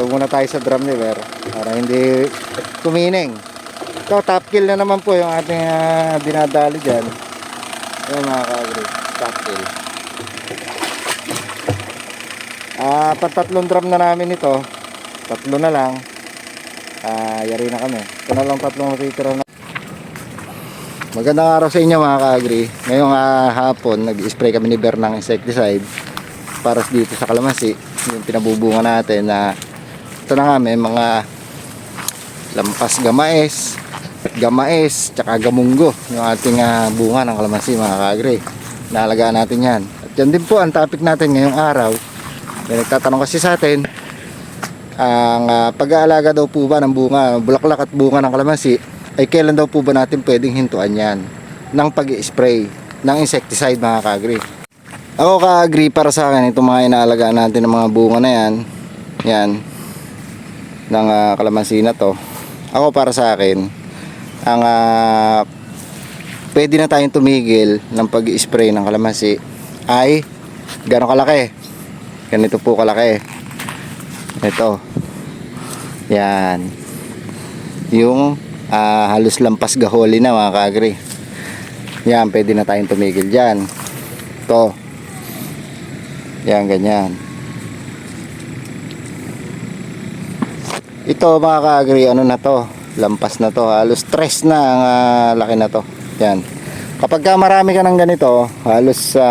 Halo muna tayo sa drum lever para hindi tumining. Ito, top kill na naman po yung ating ah, dinadali dyan. Ayan mga ka-agri, top kill. Ah, patatlong drum na namin ito. Tatlo na lang. Ah, yari na kami. Ito na lang tatlong natitira na. Magandang araw sa inyo mga ka-agri. Ngayong ah, hapon, nag-spray kami ni Ber ng insecticide para dito sa kalamansi. Yung pinabubunga natin na ito na nga may mga lampas gamais, gamais, tsaka gamunggo yung ating ah, bunga ng kalamansi mga ka-agri. Naalagaan natin yan. At yan din po ang topic natin ngayong araw. May nagtatanong kasi sa atin, ang ah, pag-aalaga daw po ba ng bunga, bulaklak at bunga ng kalamansi, ay kailan daw po ba natin pwedeng hintuan yan ng pag spray ng insecticide mga ka-agri. Ako ka-agree para sa akin itong mga inaalagaan natin ng mga bunga na yan, yan, ng ah, kalamansi na to. Ako para sa akin, ang ah, pwede na tayong tumigil ng pag-spray ng kalamansi ay gano'ng kalaki. Ganito po kalaki. Ito. Yan. Yung ah, halos lampas gaholi na mga kaagri. Yan, pwede na tayong tumigil dyan. Ito. Yan, ganyan. Ito mga kaagri, ano na to? Lampas na to. Halos stress na ang ah, laki na to. Yan. Kapag ka marami ka ng ganito, halos sa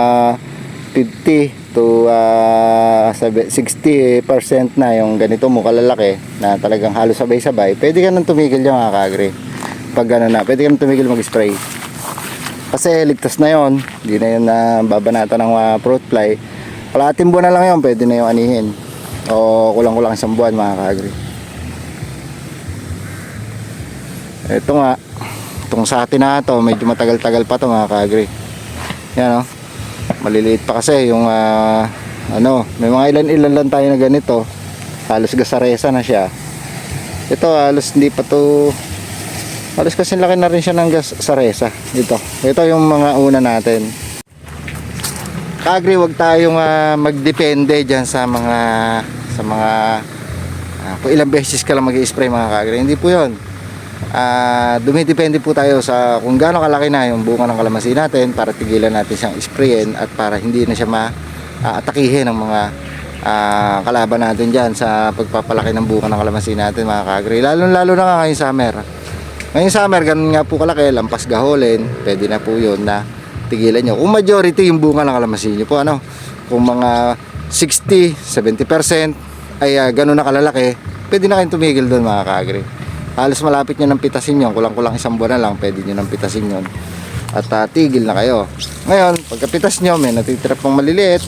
50 to ah, sabi- 60% na yung ganito mo kalalaki na talagang halos sabay-sabay, pwede ka nang tumigil yung mga kaagri. Pag gano'n na, pwede ka nang tumigil mag-spray. Kasi ligtas na yon hindi na yun na babanata ng ah, fruit fly. Kalahating buwan na lang yun, pwede na yung anihin. O kulang-kulang isang buwan mga kaagri. Ito nga, itong sa atin na to, medyo matagal-tagal pa to mga kaagri. Yan o. Maliliit pa kasi yung ah, ano, may mga ilan-ilan lang tayo na ganito. Halos gasaresa na siya. Ito halos hindi pa to halos kasi laki na rin siya ng gasaresa. Ito. Ito yung mga una natin. Kagri, wag tayong ah, magdepende diyan sa mga sa mga ah, kung ilang beses ka lang mag-spray mga kagri. Hindi po 'yon. Ah, dumidepende po tayo sa kung gaano kalaki na yung bunga ng kalamansi natin para tigilan natin siyang sprayin at para hindi na siya ma-atakihin ng mga ah, kalaban natin dyan sa pagpapalaki ng bunga ng kalamansi natin mga kagri. Lalo lalo na nga ngayong summer. Ngayong summer, ganun nga po kalaki, lampas gaholin, pwede na po yun na tigilan nyo. Kung majority yung bunga ng kalamansi nyo po, ano, kung mga 60, 70% ay ah, ganun na kalalaki, pwede na kayong tumigil doon mga kaagri. Halos malapit nyo ng pitasin yun, kulang-kulang isang buwan na lang, pwede nyo ng pitasin yun. At ah, tigil na kayo. Ngayon, pagkapitas nyo, may natitira pang maliliit,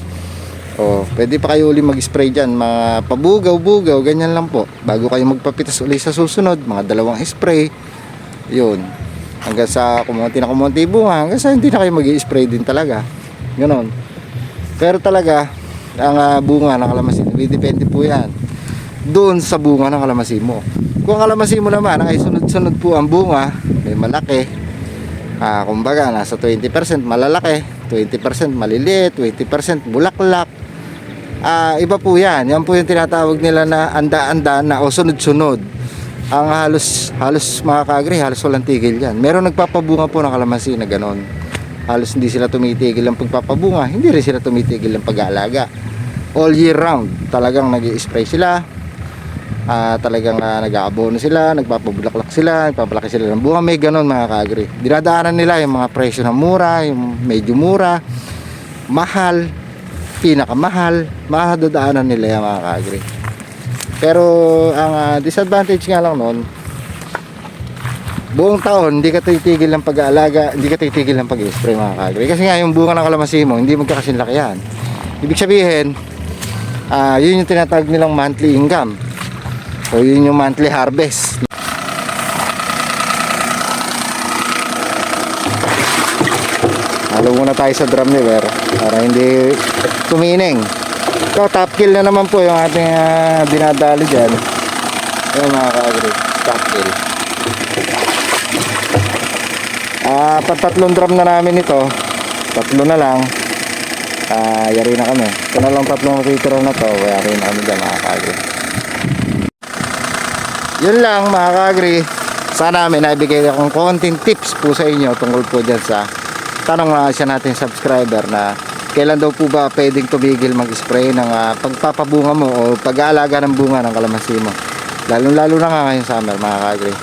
o, pwede pa kayo uli mag-spray dyan, mga pabugaw-bugaw, ganyan lang po. Bago kayo magpapitas uli sa susunod, mga dalawang spray, yun. Hanggang sa kumunti na kumunti bunga, hanggang sa hindi na kayo mag-spray din talaga. Ganon. Pero talaga, ang ah, bunga ng kalamansi, depende po yan. Doon sa bunga ng kalamansi mo. Kung ang kalamansi mo naman, ay sunod-sunod po ang bunga, may malaki. Ah, kumbaga, nasa 20% malalaki, 20% maliliit, 20% bulaklak. Ah, iba po yan. Yan po yung tinatawag nila na anda-anda na o sunod-sunod. Ang halos, halos mga kaagri, halos walang tigil yan. Meron nagpapabunga po ng kalamansi na ganon. Halos hindi sila tumitigil ng pagpapabunga, hindi rin sila tumitigil ng pag-aalaga. All year round, talagang nag spray sila, ah talagang uh, nag-aabono sila, nagpapabulaklak sila, nagpapalaki sila ng bunga, may ganon mga kaagri. Dinadaanan nila yung mga presyo na mura, yung medyo mura, mahal, pinakamahal, mahadadaanan nila yung mga kaagri. Pero ang ah, disadvantage nga lang noon, buong taon hindi ka titigil ng pag-aalaga, hindi ka titigil ng pag-spray mga kaagri. Kasi nga yung bunga ng kalamansi mo, hindi magkakasinlaki yan. Ibig sabihin, ah yun yung tinatawag nilang monthly income. So yun yung monthly harvest. Halo muna tayo sa drum lever para hindi tumining. Ito, top kill na naman po yung ating ah, dinadali dyan. Yung mga ka-agri, top kill. Ah, patatlong drum na namin ito. Tatlo na lang. Ah, yari na kami. Ito na lang tatlong natitira na to. Yari na kami dyan mga ka-agri. Yun lang mga ka-agri. Sana may naibigay akong konting tips po sa inyo tungkol po dyan sa tanong na siya natin subscriber na kailan daw po ba pwedeng tumigil mag-spray ng ah, pagpapabunga mo o pag-aalaga ng bunga ng kalamansi mo. Lalo-lalo na nga ngayong summer mga ka-agri.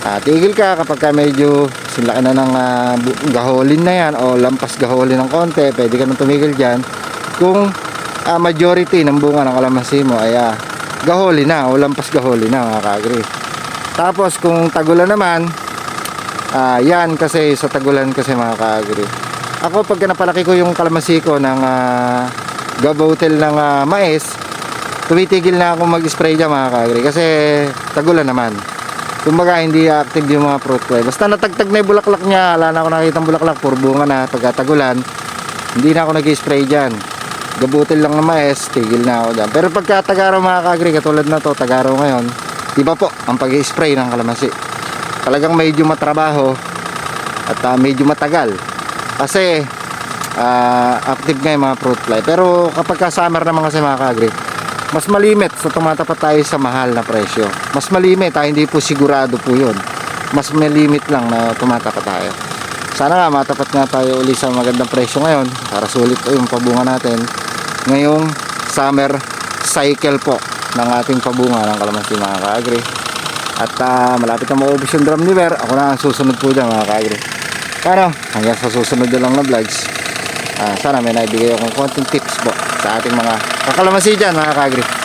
Ah, tigil ka kapag ka medyo sinlaki na ng bu- gaholin na yan o lampas gaholin ng konti, pwede ka nang tumigil dyan. Kung ah, majority ng bunga ng kalamansi mo ay ah, gaholi na o lampas gaholi na mga ka-agri. Tapos kung tagulan naman, ah, yan kasi sa tagulan kasi mga ka-agri. Ako pagka napalaki ko yung kalamansi ko ng uh, gabotel ng ah, mais, tumitigil na ako mag-spray dyan mga ka-agri kasi tagulan naman. Kumbaga hindi active yung mga fruit fly. Basta natagtag na yung bulaklak niya, wala na ako nakikita bulaklak, puro bunga na pagkatagulan. Hindi na ako nag-spray dyan. Gabutil lang ng mais, tigil na ako dyan. Pero pagka tagaraw mga ka-agri, katulad na to, tagaraw ngayon, iba po ang pag-spray ng kalamansi. Talagang medyo matrabaho at ah, medyo matagal. Kasi ah, active nga yung mga fruit fly. Pero kapag ka summer naman kasi mga ka-agri, mas malimit sa tumatapat tayo sa mahal na presyo. Mas malimit, ah, hindi po sigurado po yun. Mas malimit lang na tumatapat tayo. Sana nga matapat nga tayo uli sa magandang presyo ngayon para sulit yung pabunga natin ngayong summer cycle po ng ating pabunga ng kalamansi mga ka-agri. At ah, malapit na maubos yung drum ni Ver. Ako na susunod po dyan mga ka-agri. Pero hanggang sa susunod na lang na vlogs. ah, sana may naibigay akong konting tips po sa ating mga kakalamansi dyan mga ka-agri.